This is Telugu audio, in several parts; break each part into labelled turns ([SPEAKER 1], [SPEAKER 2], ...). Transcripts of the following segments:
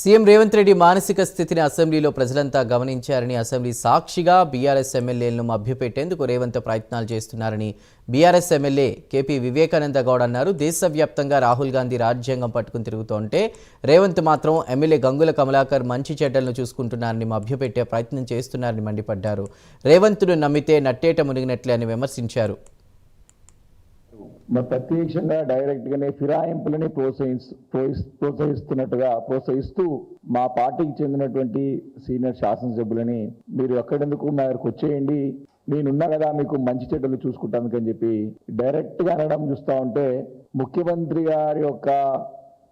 [SPEAKER 1] సీఎం రేవంత్ రెడ్డి మానసిక స్థితిని అసెంబ్లీలో ప్రజలంతా గమనించారని అసెంబ్లీ సాక్షిగా బీఆర్ఎస్ ఎమ్మెల్యేలను మభ్యపెట్టేందుకు రేవంత్ ప్రయత్నాలు చేస్తున్నారని BRS MLA KP Vivekananda Goud అన్నారు. దేశవ్యాప్తంగా రాహుల్ గాంధీ రాజ్యాంగం పట్టుకుని తిరుగుతుంటే రేవంత్ మాత్రం ఎమ్మెల్యే గంగుల కమలాకర్ మంచి చెడ్డలను చూసుకుంటున్నారని మభ్యపెట్టే ప్రయత్నం చేస్తున్నారని మండిపడ్డారు. రేవంత్ను నమ్మితే నట్టేట మునిగినట్లే అని విమర్శించారు.
[SPEAKER 2] మరి ప్రత్యక్షంగా డైరెక్ట్ గానే ఫిరాయింపులని ప్రోత్సహిస్తూ ప్రోత్సహిస్తున్నట్టుగా ప్రోత్సహిస్తూ మా పార్టీకి చెందినటువంటి సీనియర్ శాసనసభ్యులని మీరు ఎక్కడెందుకు మా దగ్గరకు వచ్చేయండి. నేనున్నా కదా మీకు మంచి చెడ్డలు చూసుకుంటానుకని చెప్పి డైరెక్ట్గా అనడం చూస్తా ఉంటే ముఖ్యమంత్రి గారి యొక్క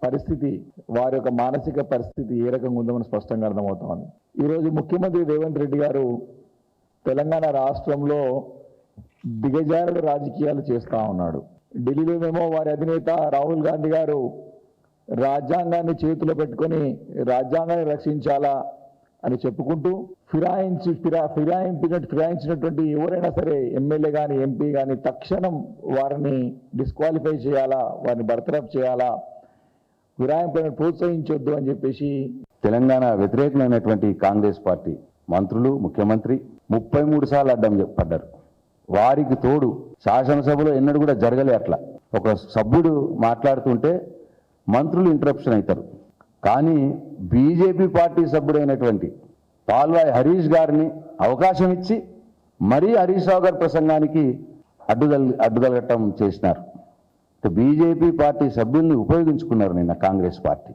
[SPEAKER 2] పరిస్థితి వారి యొక్క మానసిక పరిస్థితి ఏ రకంగా ఉందో మనకు స్పష్టంగా అర్థమవుతోంది. ఈరోజు ముఖ్యమంత్రి రేవంత్ రెడ్డి గారు తెలంగాణ రాష్ట్రంలో దిగజారుడు రాజకీయాలు చేస్తా ఉన్నాడు. ఢిల్లీలోనేమో వారి అధినేత రాహుల్ గాంధీ గారు రాజ్యాంగాన్ని చేతిలో పెట్టుకొని రాజ్యాంగాన్ని రక్షించాలా అని చెప్పుకుంటూ ఫిరాయించి ఫిరా ఫిరాయింపినట్టు ఫిరాయించినటువంటి ఎవరైనా సరే ఎమ్మెల్యే కానీ ఎంపీ కానీ తక్షణం వారిని డిస్క్వాలిఫై చేయాలా వారిని బర్తరఫ్ చేయాలా ఫిరాయింపులను ప్రోత్సహించొద్దు అని చెప్పేసి
[SPEAKER 3] తెలంగాణ వ్యతిరేకమైనటువంటి కాంగ్రెస్ పార్టీ మంత్రులు ముఖ్యమంత్రి ముప్పై మూడు సార్లు అడ్డం పడ్డారు. వారికి తోడు శాసనసభలో ఎన్నడూ కూడా జరగలే అట్లా. ఒక సభ్యుడు మాట్లాడుతుంటే మంత్రులు ఇంటరప్షన్ అవుతారు కానీ బీజేపీ పార్టీ సభ్యుడైనటువంటి పాల్వాయి హరీష్ గారిని అవకాశం ఇచ్చి మరీ హరీష్ రావు గారి ప్రసంగానికి అడ్డుదల్ అడ్డుదలగట్టం చేసినారు. బీజేపీ పార్టీ సభ్యుల్ని ఉపయోగించుకున్నారు నిన్న కాంగ్రెస్ పార్టీ.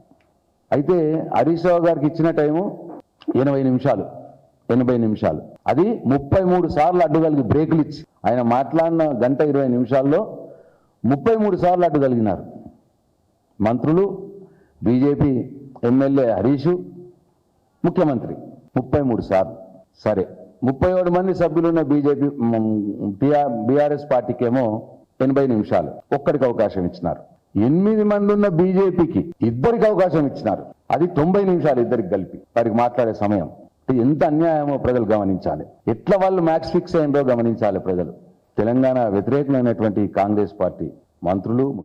[SPEAKER 3] అయితే హరీష్ రావు గారికి ఇచ్చిన టైము ఎనభై నిమిషాలు. ఎనభై నిమిషాలు. అది ముప్పై మూడు సార్లు అడ్డుగలిగి బ్రేకులు ఇచ్చి ఆయన మాట్లాడిన గంట ఇరవై నిమిషాల్లో ముప్పై మూడు సార్లు అడ్డుగలిగినారు మంత్రులు బీజేపీ ఎమ్మెల్యే హరీషు ముఖ్యమంత్రి ముప్పై మూడు సార్లు. సరే ముప్పై ఏడు మంది సభ్యులున్న బీజేపీ బీఆర్ఎస్ పార్టీకేమో ఎనభై నిమిషాలు ఒక్కడికి అవకాశం ఇచ్చినారు. ఎనిమిది మంది ఉన్న బీజేపీకి ఇద్దరికి అవకాశం ఇచ్చినారు. అది తొంభై నిమిషాలు ఇద్దరికి కలిపి వారికి మాట్లాడే సమయం. ఎంత అన్యాయమో ప్రజలు గమనించాలి. ఎట్లా వాళ్ళు మ్యాక్స్ ఫిక్స్ అయిందో గమనించాలి ప్రజలు. తెలంగాణ వ్యతిరేకమైనటువంటి కాంగ్రెస్ పార్టీ మంత్రులు